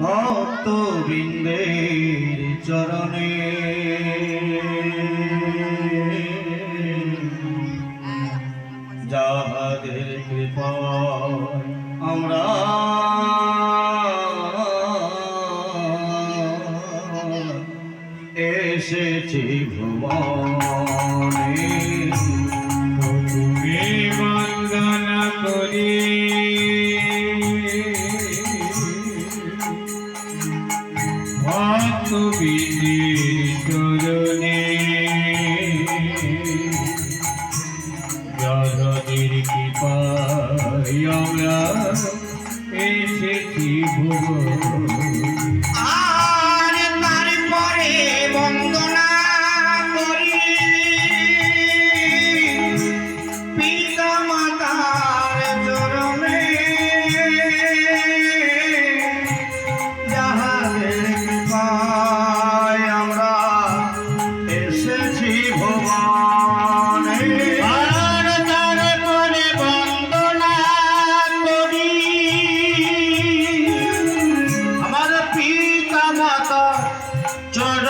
ভক্তবৃন্দের চরণে। যাহাদের কৃপায় আমরা এসেছি ভুবনে ভক্ত চরণে। যাদের কৃপায় আমরা এসেছি ভুবন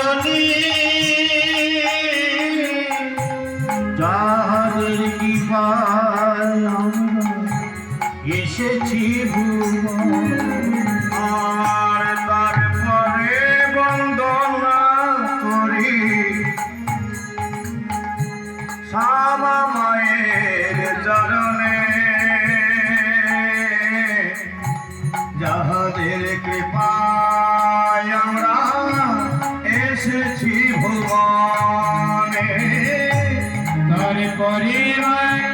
জননী তাহাদের কি এসেছি আর তারপরে বন্দনা করি। শ্যামা মায়ের চরণে। যাহাদের কৃপা করিয়া